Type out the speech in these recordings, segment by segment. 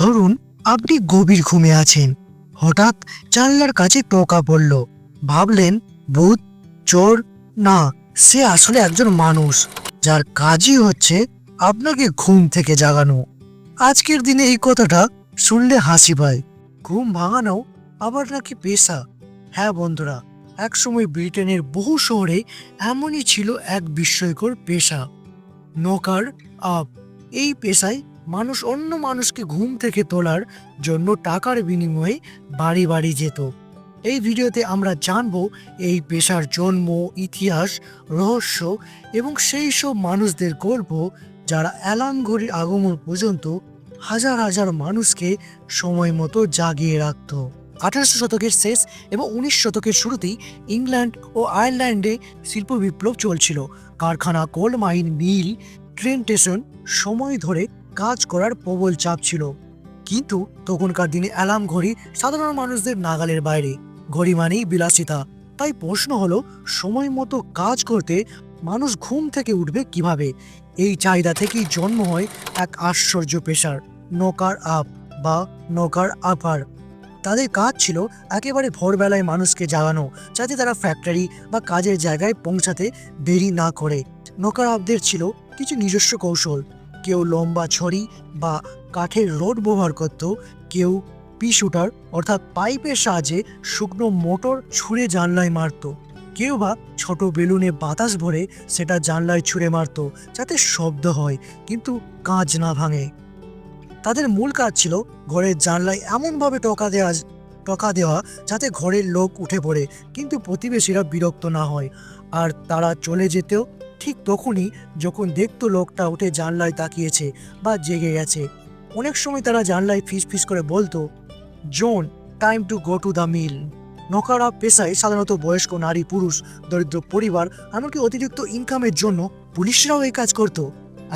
ধরুন, আপনি গভীর ঘুমে আছেন। হঠাৎ জানলার কাছে টোকা পড়ল। ভাবলেন ভূত চোর, না, সে আসলে একজন মানুষ, যার কাজই হচ্ছে আপনাকে ঘুম থেকে জাগানো। আজকের দিনে এই কথাটা শুনলে হাসি পায়। ঘুম ভাঙানো আবার নাকি পেশা? হ্যাঁ বন্ধুরা, একসময় ব্রিটেনের বহু শহরে এমনই ছিল এক বিস্ময়কর পেশা। নৌকার আপ এই পেশায় মানুষ অন্য মানুষকে ঘুম থেকে তোলার জন্য টাকার বিনিময়ে বাড়ি বাড়ি যেত। এই ভিডিওতে আমরা জানব এই পেশার জন্ম, ইতিহাস, রহস্য এবং সেই সব মানুষদের গল্প যারা অ্যালার্ম ঘড়ির আগমন পর্যন্ত হাজার হাজার মানুষকে সময় মতো জাগিয়ে রাখত। আঠারোশো শতকের শেষ এবং উনিশ শতকের শুরুতেই ইংল্যান্ড ও আয়ারল্যান্ডে শিল্প বিপ্লব চলছিল। কারখানা coal mine mill, train station সময় ধরে কাজ করার প্রবল চাপ ছিল। কিন্তু তখনকার দিনে অ্যালার্ম ঘড়ি সাধারণ মানুষদের নাগালের বাইরে। ঘড়ি মানেই বিলাসিতা। তাই প্রশ্ন হলো, সময় মতো কাজ করতে মানুষ ঘুম থেকে উঠবে কীভাবে? এই চাহিদা থেকেই জন্ম হয় এক আশ্চর্য পেশার নৌকার আপ বা নৌকার আপার তাদের কাজ ছিল একেবারে ভোরবেলায় মানুষকে জাগানো, যাতে তারা ফ্যাক্টরি বা কাজের জায়গায় পৌঁছাতে দেরি না করে। নৌকার আপদের ছিল কিছু নিজস্ব কৌশল কেউ লম্বা ছড়ি বা কাঠের রড ব্যবহার করত, কেউ পি শুটার, অর্থাৎ পাইপের সাহায্যে শুকনো মোটর ছুঁড়ে জানলায় মারত। কেউ বা ছোট বেলুনে বাতাস ভরে সেটা জানলায় ছুঁড়ে মারত, যাতে শব্দ হয়, কিন্তু কাঁচ না ভাঙে। তাদের মূল কাজ ছিল ঘরের জানলায় এমনভাবে টকা দেওয়া টকা দেওয়া যাতে ঘরের লোক উঠে পড়ে, কিন্তু প্রতিবেশীরা বিরক্ত না হয়। আর তারা চলে যেতেও ঠিক তখনই যখন দেখতো লোকটা উঠে জানলায় তাকিয়েছে বা জেগে গেছে, অনেক সময় তারা জানলায় ফিস ফিস করে বলতো, John time to go to the meal নকারা পেশায় সাধারণত বয়স্ক নারী, পুরুষ, দরিদ্র পরিবার, এমনকি অতিরিক্ত ইনকামের জন্য পুলিশরাও এই কাজ করত।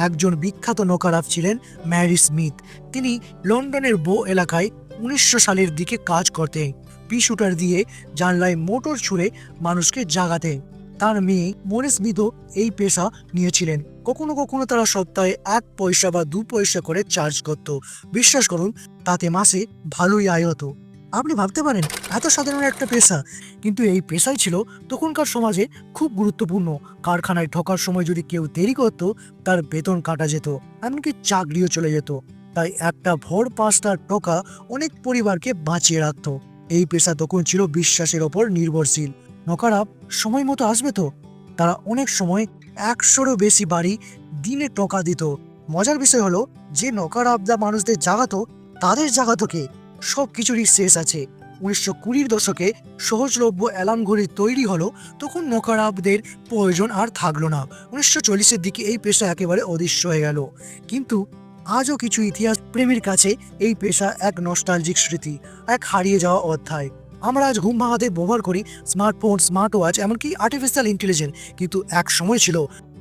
একজন বিখ্যাত নকারাফ ছিলেন ম্যারি স্মিথ। তিনি লন্ডনের বো এলাকায় উনিশশো সালের দিকে কাজ করতেন। পি শুটার দিয়ে জানলায় মোটর ছুঁড়ে মানুষকে জাগাতেন। তার মেয়ে মরিস স্মিথও এই পেশা নিয়েছিলেন। কখনো কখনো তারা সপ্তাহে এক পয়সা বা দু পয়সা করে চার্জ করত। বিশ্বাস করুন, তাতে মাসে ভালোই আয় হতো। আপনি ভাবতে পারেন, এত সাধারণ একটা পেশা। কিন্তু এই পেশাই ছিল তখনকার সমাজে খুব গুরুত্বপূর্ণ। কারখানায় ঢোকার সময় যদি কেউ দেরি করত, তার বেতন কাটা যেত, এমনকি চাকরিও চলে যেত। তাই একটা ভোর পাঁচটার টোকা অনেক পরিবারকে বাঁচিয়ে রাখত। এই পেশা তখন ছিল বিশ্বাসের ওপর নির্ভরশীল। নকারাপ সময় মতো আসবে তো? তারা অনেক সময় একশোরও বেশি বাড়ি দিনে টকা দিত। মজার বিষয় হলো, যে নকার আবদা মানুষদের জাগাতো, তাদের জাগাতো কে? সব কিছুরই শেষ আছে। উনিশশো কুড়ির দশকে সহজলভ্য অ্যালার্ম ঘড়ি তৈরি হলো, তখন নকারাবদের প্রয়োজন আর থাকল না। উনিশশো চল্লিশের দিকে এই পেশা একেবারে অদৃশ্য হয়ে গেল। কিন্তু আজও কিছু ইতিহাস প্রেমীর কাছে এই পেশা এক নস্টালজিক স্মৃতি, এক হারিয়ে যাওয়া অধ্যায়। আমরা আজ ঘুম ভাঙাতে ব্যবহার করি স্মার্টফোন স্মার্ট ওয়াচ এমনকি আর্টিফিশিয়াল ইন্টেলিজেন্স কিন্তু এক সময় ছিল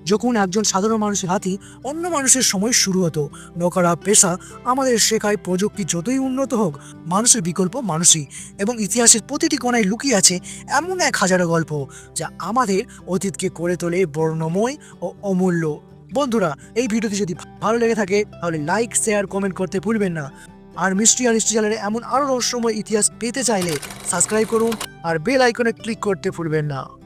যখন একজন সাধারণ মানুষের হাতি অন্য মানুষের সময় শুরু হতো। নৌকারা পেশা আমাদের শেখায় প্রযুক্তি যতই উন্নত হোক, মানুষের বিকল্প মানুষই। এবং ইতিহাসের প্রতিটি কোণায় লুকিয়ে আছে এমন এক হাজারো গল্প যা আমাদের অতীতকে করে তোলে বর্ণময় ও অমূল্য। বন্ধুরা, এই ভিডিওটি যদি ভালো লেগে থাকে, তাহলে লাইক শেয়ার কমেন্ট করতে ভুলবেন না। আর মিস্ট্রি আর হিস্ট্রি চ্যানেলে এমন আরও রহস্যময় ইতিহাস পেতে চাইলে সাবস্ক্রাইব করুন আর বেল আইকনে ক্লিক করতে ভুলবেন না।